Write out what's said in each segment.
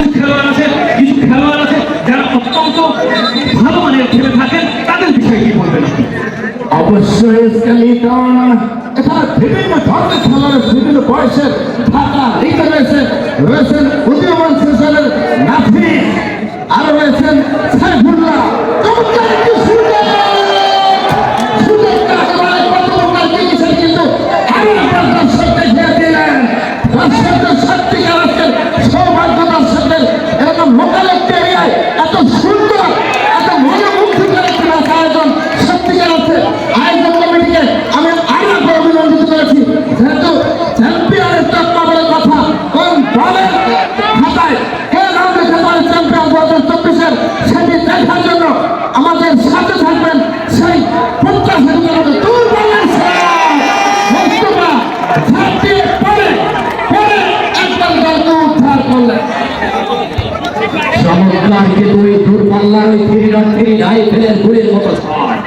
খেলোয়াড় আছে, কিছু খেলোয়াড় আছে যারা অত্যন্ত ভালো মানের খেলে থাকেন, তাদের বিষয়ে কি বলবেন রয়েছেন উদীয়মান সেশনের নাফি আর রয়েছেন সাইফুল্লাহ চমৎকার একটি সুযোগ! সুযোগটা একেবারে প্রথমবার দিয়েছেন কিন্তু আরও আপনার দর্শক দেখিয়ে দিলেন দর্শকদের সত্যিকার আজকের সৌভাগ্য দর্শকদের এরকম লোকাল একটি এরিয়ায় এত সুন্দর এত মনোমুগ্ধকর একটি নাচ আয়োজন সত্যিকার আছে আয়োজন কমিটিকে আমি আরও একবার অভিনন্দিত করেছি যেহেতু চ্যাম্পিয়নের তত্ত্ব বলে কথা কোন দলের খাতায় কে নাম রেখে পারে চ্যাম্পিয়ন দু হাজার চব্বিশের সেটি দেখার জন্য আমাদের সাথে থাকবেন সেই প্রত্যাশিত দূর বাংলাদেশ মোস্তফা ঝাঁপিয়ে পড়ে পড়ে একদম দলকে উদ্ধার করলেন চমৎকার কিন্তু ওই দূরপাল্লার ওই থ্রি নট থ্রি রাইফেলের গুলির মতো শট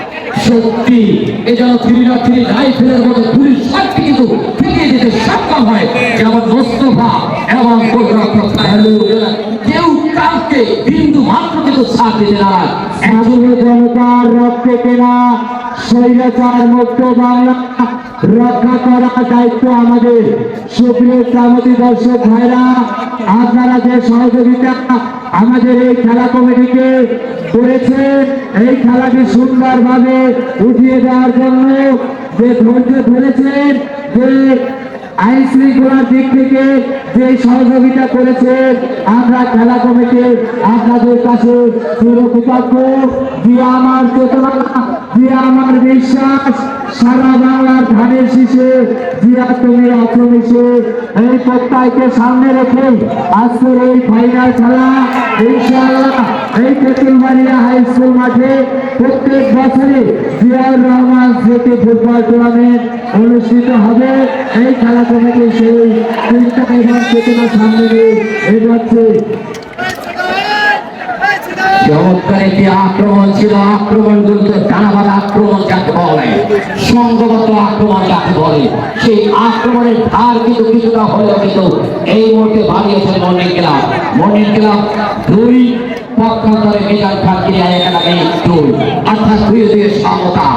সত্যি এ যেন থ্রি নট থ্রি রাইফেলের মতো পুলিশ শটকে কিন্তু ফিরিয়ে দিতে সক্ষম হয়। যেমন মোস্তফা এবং কেউ কাউকে বিন্দু মাত্র কিন্তু ছাড় দিতে না রক্ত কেনা স্বৈরাচার মুক্ত বাংলা রক্ষা করার দায়িত্ব আমাদের। সুপ্রিয় শ্রামতী দর্শক ভাইরা, আপনারা যে সহযোগিতা আমাদের এই খেলা কমিটিকে করেছে, এই খেলাটি সুন্দরভাবে উঠিয়ে দেওয়ার জন্য যে ধৈর্য ধরেছেন, যে আইন শৃঙ্খলার দিক থেকে যে সহযোগিতা করেছে, আমরা খেলা কমিটি আপনাদের কাছে চিরকৃতজ্ঞ আমার চেতনা যে আমার বিশ্বাস, সারা বাংলার ধানের শীষে জিয়া তুমি আছো মিশে এই প্রত্যয়কে সামনে রেখে আজকের এই ফাইনাল খেলা, ইনশাআল্লাহ এই তেতুলবাড়িয়া হাই স্কুল মাঠে প্রত্যেক বছরে জিয়াউর রহমান স্মৃতি ফুটবল টুর্নামেন্ট অনুষ্ঠিত হবে। এই খেলা কমিটি সেই চিন্তা এবং চেতনা সামনে নিয়ে এগোচ্ছে। চমৎকার একটি আক্রমণ ছিল, আক্রমণ কিন্তু ডানাবাদ আক্রমণ যাকে বলে সংঘবদ্ধ আক্রমণ যাকে বলে। সেই আক্রমণের ধার কিন্তু কিছুটা হলেও কিন্তু এই মুহূর্তে বাড়িয়েছেন মর্নিং ক্লাব। মর্নিং ক্লাব দুই পক্ষান্তরে মেজান খানকিরিয়া একাডেমি দুই অর্থাৎ দুই দুই সমতা।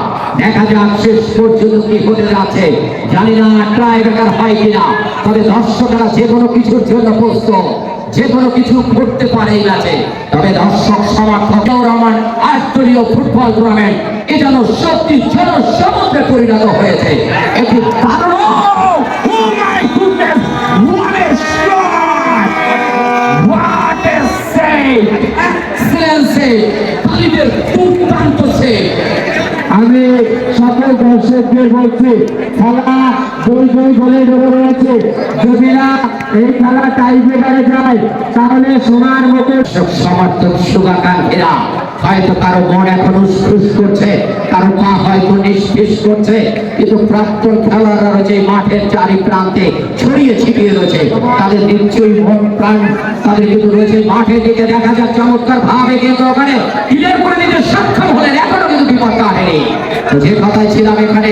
দেখা যাক শেষ পর্যন্ত কি হতে যাচ্ছে। জানি না ট্রাই বেকার হয় কিনা। তবে দর্শকরা যে কোনো কিছুর জন্য প্রস্তুত। যে কোনো কিছু করতে পারে এই তবে দর্শক সমর্থক রহমান আষ্টলীয় ফুটবল টুর্নামেন্ট এ যেন সত্যি যেন সমুদ্রে পরিণত হয়েছে একটি দারুণ! আমি সকল দর্শকদের বলছি, খেলা দুই গোলে ডুবে রয়েছে। যদি না এই খেলা টাই ব্রেকারে যায়, তাহলে সোনার সমর্থক হয়তো কারও মন করছে, কারও পা হয়তো করছে, কিন্তু প্রাক্তন খেলোয়াড়রা রয়েছে মাঠের চারি প্রান্তে ছড়িয়ে ছিটিয়ে রয়েছে। তাদের নিশ্চয়ই মন প্রাণ, তাদের কিন্তু রয়েছে মাঠের দিকে। দেখা যাক চমৎকার ভাবে কিন্তু ওখানে ক্লিয়ার করে দিতে সক্ষম হলেন, এখনও কিন্তু বিপদ কাটেনি যে কথাই ছিলাম এখানে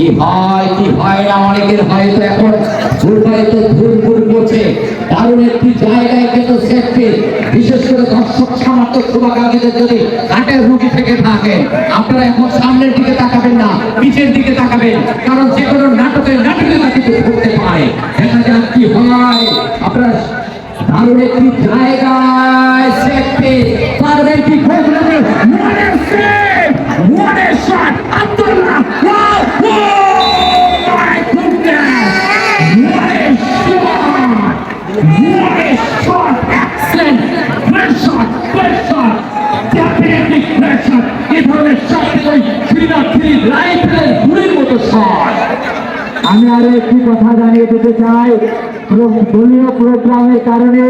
কি হয় কি হয় না, অনেকের হয়তো এখন ভুল হয়তো ভুল করছে। দারুণ একটি জায়গায় কিন্তু সেফটি বিশেষ করে দর্শক সমর্থক শুভাকাঙ্ক্ষীদের যদি হাটের রুগী থেকে থাকে, আপনারা এখন সামনের দিকে তাকাবেন না পিছের দিকে তাকাবেন, কারণ যে কোনো নাটকের নাটকীয়তা কিন্তু করতে পারে। দেখা যাক কি হয়। আপনারা দারুণ একটি জায়গায় সেফটি পারবেন কি ঘটবে আমি আরও একটি কথা জানিয়ে দিতে চাই। দলীয় প্রোগ্রামের কারণে